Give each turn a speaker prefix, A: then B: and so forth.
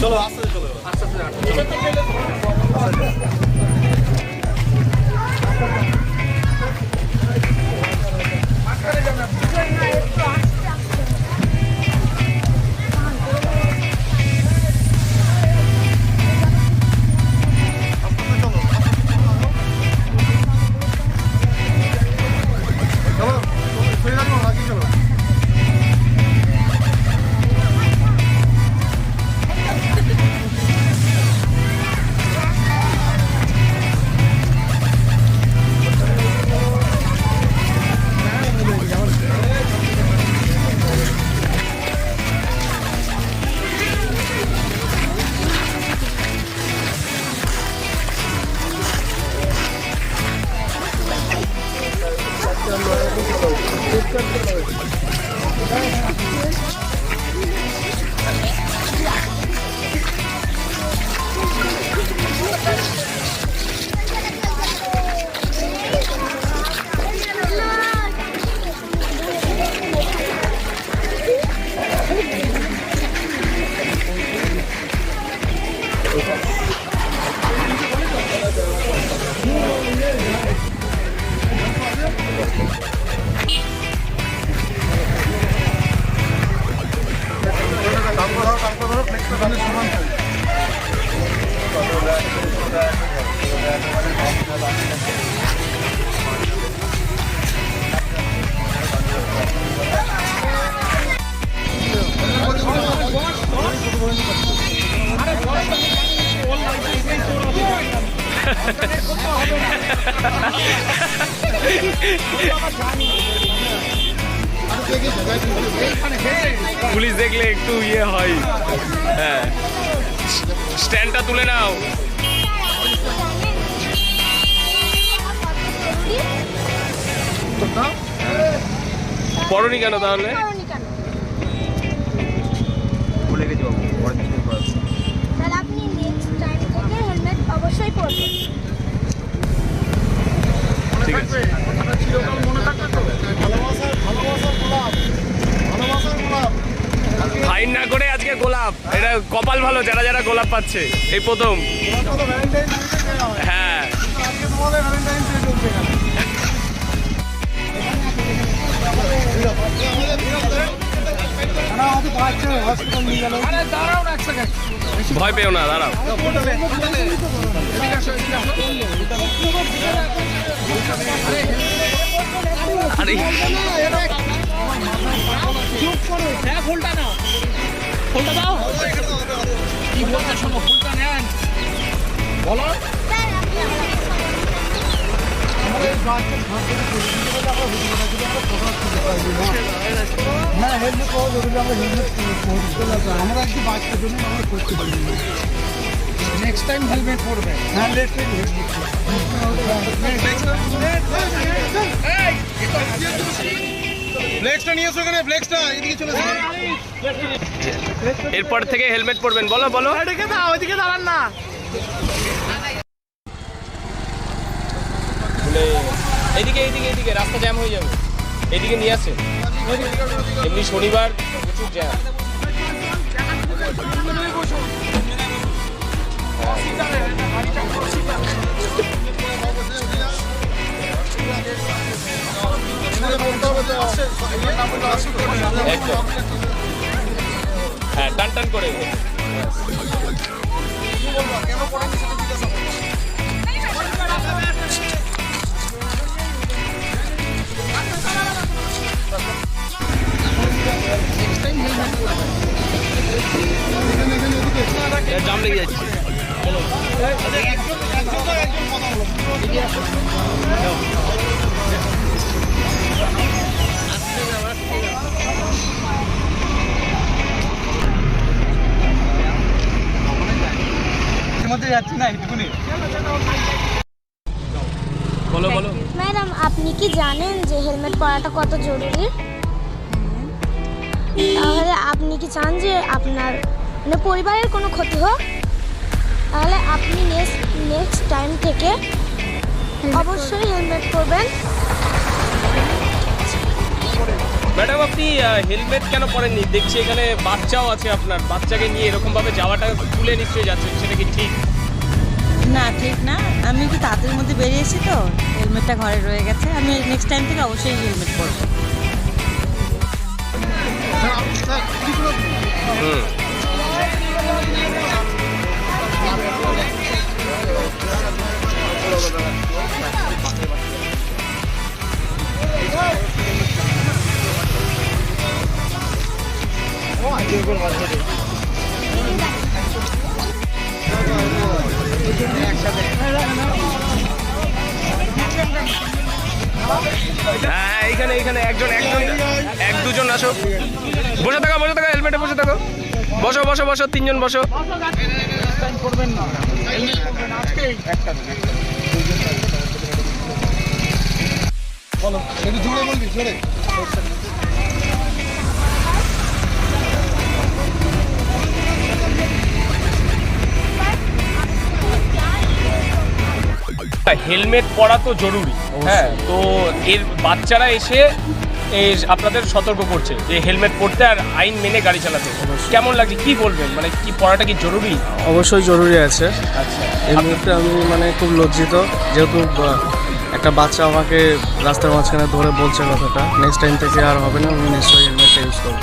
A: চলো আস্তে চলো
B: আস্তে আস্তে
C: পুলিশ দেখলে একটু ইয়ে হয়। হ্যাঁ। স্ট্যান্ডটা তুলে নাও। পড়নি কেন তাহলে?
A: গোলাপ।
C: এটা কপাল ভালো যারা যারা গোলাপ পাচ্ছে। এই প্রথম।
A: হয়।
C: হ্যাঁ
A: না
B: না
C: ভয় পেও না দাঁড়াও। আরে।
B: হ্যাঁ ফুলটা নাও ফুলটা দাও। কি বলতে শোনো ফুলটা নেন। বলো।
A: হ্যাঁ হেলমেট পাওয়া জরুরি আমরা হেলমেট আমরা একটু বাচ্চার জন্য আমরা করতে পারি।
B: নেক্সট টাইম হেলমেট পরবে।
A: হ্যাঁ হেলমেট ফ্লেক্সটা নিয়ে এসো এখানে ফ্লেক্সটা এদিকে চলে এসো।
C: এরপর থেকে হেলমেট পরবেন বলো বলো।
B: এদিকে দাও ওইদিকে দাঁড়ান না।
C: এইদিকে এইদিকে এইদিকে রাস্তা জ্যাম হয়ে যাবে। এইদিকে নিয়ে আসে। এমনি শনিবার প্রচুর জ্যাম একদম হ্যাঁ টান টান করে জাম লেগে যাচ্ছে।
A: মধ্যে যাচ্ছি না এইটুকুনি।
C: বলো বলো।
D: ম্যাডাম আপনি কি জানেন যে হেলমেট পরাটা কত জরুরি? তাহলে আপনি কি চান যে আপনার মানে পরিবারের কোনো ক্ষতি হোক? তাহলে আপনি নেক্সট নেক্সট টাইম থেকে অবশ্যই হেলমেট পরবেন।
C: ম্যাডাম আপনি হেলমেট কেন পরেননি? দেখছি এখানে বাচ্চাও আছে আপনার। বাচ্চাকে নিয়ে এরকমভাবে যাওয়াটা তুলে নিশ্চয়ই যাচ্ছেন সেটা কি ঠিক?
E: না ঠিক না। আমি কি তাড়াতাড়ির মধ্যে বেরিয়েছি তো হেলমেটটা ঘরে রয়ে গেছে। আমি নেক্সট টাইম থেকে অবশ্যই হেলমেট পরবো।
C: হুম। হ্যাঁ এইখানে এইখানে একজন একজন, এক দুজন আসো। বসে থাকো বসে থাকো হেলমেটে বসে থাকো। বসো বসো বসো, তিনজন বসো।
A: বলো জোরে।
C: হেলমেট পরা তো জরুরি। হ্যাঁ তো এর বাচ্চারা এসে আপনাদের সতর্ক করছে যে হেলমেট পরতে আর আইন মেনে গাড়ি চালাতে। কেমন লাগছে কি বলবেন? মানে কি পড়াটা কি জরুরি?
F: অবশ্যই জরুরি আছে।
C: আচ্ছা।
F: এই মুহূর্তে আমি মানে খুব লজ্জিত যেহেতু একটা বাচ্চা আমাকে রাস্তার মাঝখানে ধরে বলছে কথাটা নেক্সট টাইম থেকে আর হবে না আমি নিশ্চয়ই হেলমেটটা ইউজ করব।